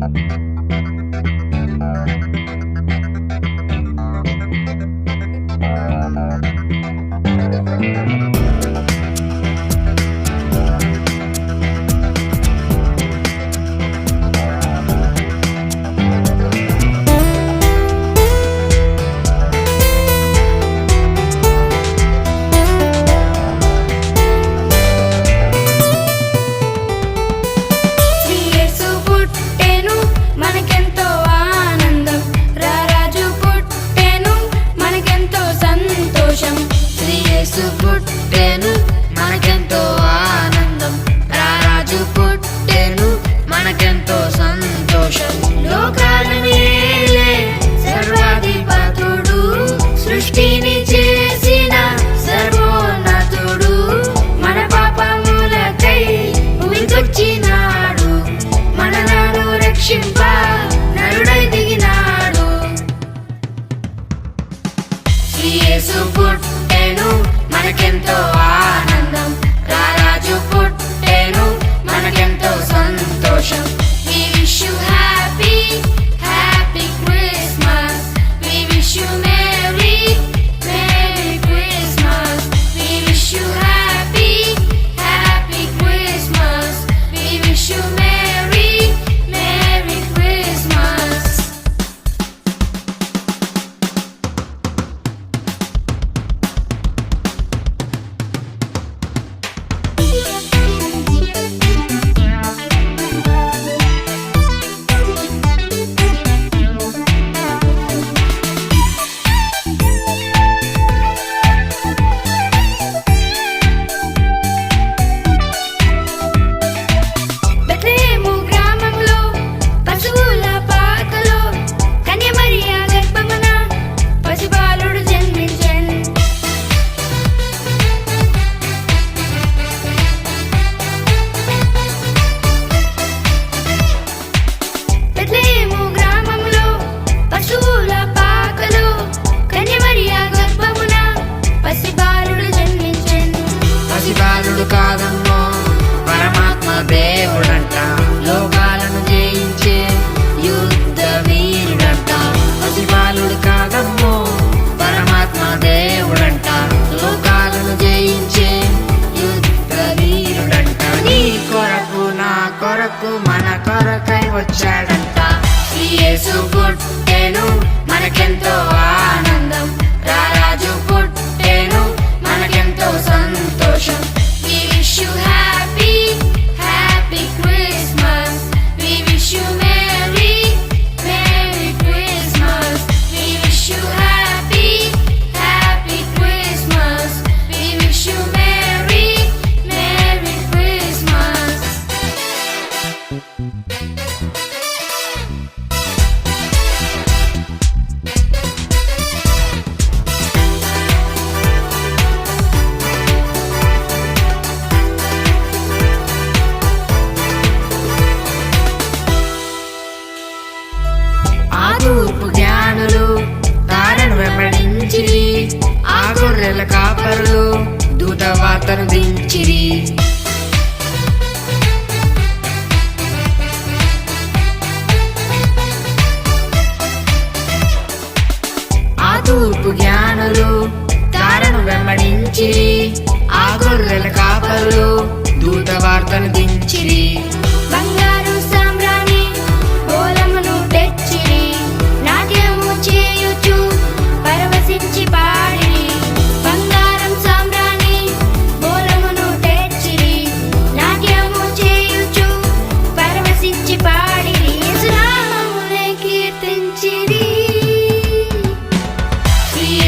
Música యేసు పుట్టెను మనకెంతో ఆనందం. రారాజు పుట్టెను మనకెంతో సంతోషం. లోకాలను ఏలే సర్వాధిపతుడు. సృష్టిని చేసిన సర్వోన్నతుడు. మన పాపములకై ఉరికొచ్చినాడు. మనలను రక్షింప నరుడై దిగినాడు. యేసు పుట్టేను మనకెంతో ఆనందం. రారాజు పుట్టేను మనకెంతో సంతోషం. వి విష్ హ్యాపీ కనువించిరి ఆ తూర్పు జ్ఞానులు తారను వెంబడించిరి. ఆ గొర్రెల కాపరులు దూత వార్తను దించిరి.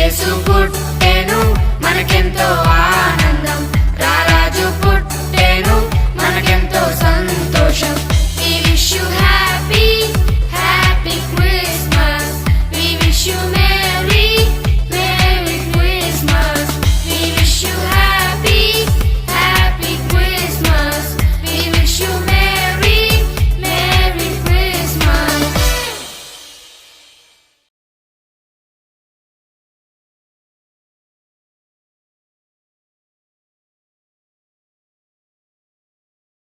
యేసు పుట్టెను మనకెంతో ఆనందం.